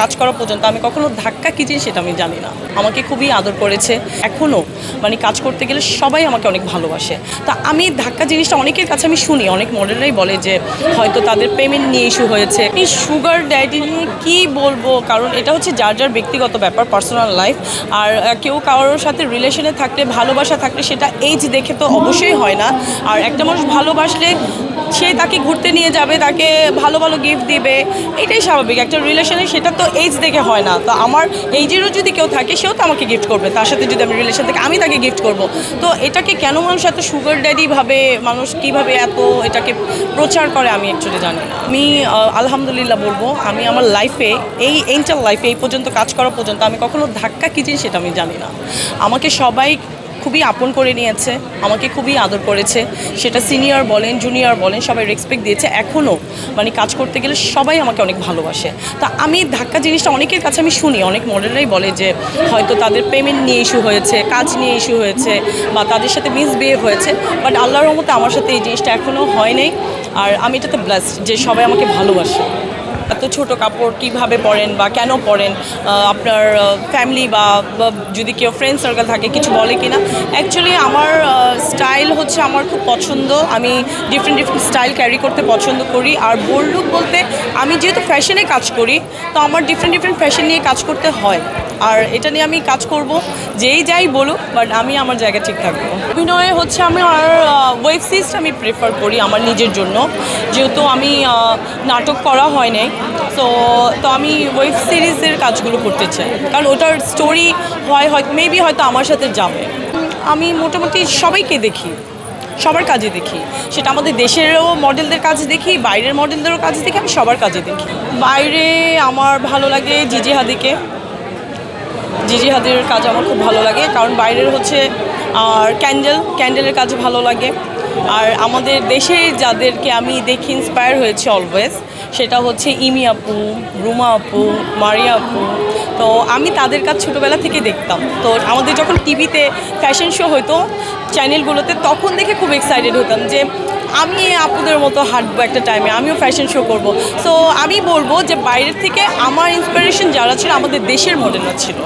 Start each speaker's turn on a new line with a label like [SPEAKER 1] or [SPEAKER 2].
[SPEAKER 1] কাজ করা পর্যন্ত আমি কখনো ধাক্কা কি জিনিস সেটা আমি জানি না। আমাকে খুবই আদর করেছে। এখনও মানে কাজ করতে গেলে সবাই আমাকে অনেক ভালোবাসে। তা আমি ধাক্কা জিনিসটা অনেকের কাছে আমি শুনি, অনেক মডেলরাই বলে যে হয়তো তাদের পেমেন্ট নিয়ে ইস্যু হয়েছে। এই সুগার ডায়েটি নিয়ে কী বলব? কারণ এটা হচ্ছে যার যার ব্যক্তিগত ব্যাপার পার্সোনাল লাইফ আর কেউ কারোর সাথে রিলেশনে থাকলে, ভালোবাসা থাকলে সেটা এইজ দেখে তো অবশ্যই হয় না। আর একটা মানুষ ভালোবাসলে সে তাকে ঘুরতে নিয়ে যাবে, তাকে ভালো ভালো গিফট দিবে, এটাই স্বাভাবিক। একটা রিলেশনে সেটা তো এইজ দেখে হয় না। তো আমার এইজেরও যদি কেউ থাকে, সেও তো আমাকে গিফট করবে। তার সাথে যদি আমি রিলেশন থেকে, আমি তাকে গিফট করব। তো এটাকে কেন মানুষ এত সুগার ড্যাডি ভাবে, মানুষ কীভাবে এত এটাকে প্রচার করে, আমি অ্যাকচুয়ালি জানি না। আমি আলহামদুলিল্লাহ বলব, আমি আমার লাইফে এই এন্টার লাইফে এই পর্যন্ত কাজ করা পর্যন্ত আমি কখনো ধাক্কা কী সেটা আমি জানি না। আমাকে সবাই খুবই আপন করে নিয়েছে, আমাকে খুবই আদর করেছে। সেটা সিনিয়র বলেন জুনিয়র বলেন, সবাই রেসপেক্ট দিয়েছে। এখনও মানে কাজ করতে গেলে সবাই আমাকে অনেক ভালোবাসে। তা আমি ধাক্কা জিনিসটা অনেকের কাছে আমি শুনি, অনেক মডেলরাই বলে যে হয়তো তাদের পেমেন্ট নিয়ে ইস্যু হয়েছে, কাজ নিয়ে ইস্যু হয়েছে বা তাদের সাথে মিসবিহেভ হয়েছে বাট আল্লাহর রহমতে আমার সাথে এই জিনিসটা এখনও হয় নাই। আর আমি এটাতে ব্লাস্ট যে সবাই আমাকে ভালোবাসে। এত ছোট কাপড় কীভাবে পরেন বা কেন পরেন? আপনার ফ্যামিলি বা যদি কেউ ফ্রেন্ড সার্কেল থাকে, কিছু বলে কি না অ্যাকচুয়ালি আমার স্টাইল হচ্ছে আমার খুব পছন্দ। আমি ডিফারেন্ট ডিফারেন্ট স্টাইল ক্যারি করতে পছন্দ করি। আর বোল্ড লুক বলতে, আমি যেহেতু ফ্যাশনে কাজ করি, তো আমার ডিফারেন্ট ডিফারেন্ট ফ্যাশন নিয়ে কাজ করতে হয়। আর এটা নিয়ে আমি কাজ করব, যেই যাই বলুক বাট আমি আমার জায়গা ঠিক থাকব। অভিনয়ে হচ্ছে আমি আর ওয়েব সিরিজটা আমি প্রেফার করি আমার নিজের জন্য। যেহেতু আমি নাটক করা হয় নাই তো তো আমি ওয়েব সিরিজের কাজগুলো করতে চাই। কারণ ওটার স্টোরি হয় হয়তো মেবি হয়তো আমার সাথে যাবে। আমি মোটামুটি সবাইকে দেখি, সবার কাজে দেখি। সেটা আমাদের দেশেরও মডেলদের কাজ দেখি, বাইরের মডেলদেরও কাজ দেখি, আমি সবার কাজে দেখি। বাইরে আমার ভালো লাগে জিজি হাদিকে। জিজি হাদির কাজ আমার খুব ভালো লাগে, কারণ বাইরের হচ্ছে আর ক্যান্ডেল, ক্যান্ডেলের কাজ ভালো লাগে। আর আমাদের দেশে যাদেরকে আমি দেখি ইন্সপায়ার হয়েছে অলওয়েজ সেটা হচ্ছে ইমি আপু, রুমা আপু, মারিয়া আপু। তো আমি তাদের কাজ ছোটোবেলা থেকে দেখতাম। তো আমাদের যখন টিভিতে ফ্যাশন শো হতো চ্যানেলগুলোতে তখন দেখে খুব এক্সাইটেড হতাম যে আমি আপুদের মতো হাঁটবো একটা টাইমে আমিও ফ্যাশন শো করব। সো আমি বলব যে বাইরের থেকে আমার ইন্সপিরেশন যারা ছিল, আমাদের দেশের মডেলরা ছিল।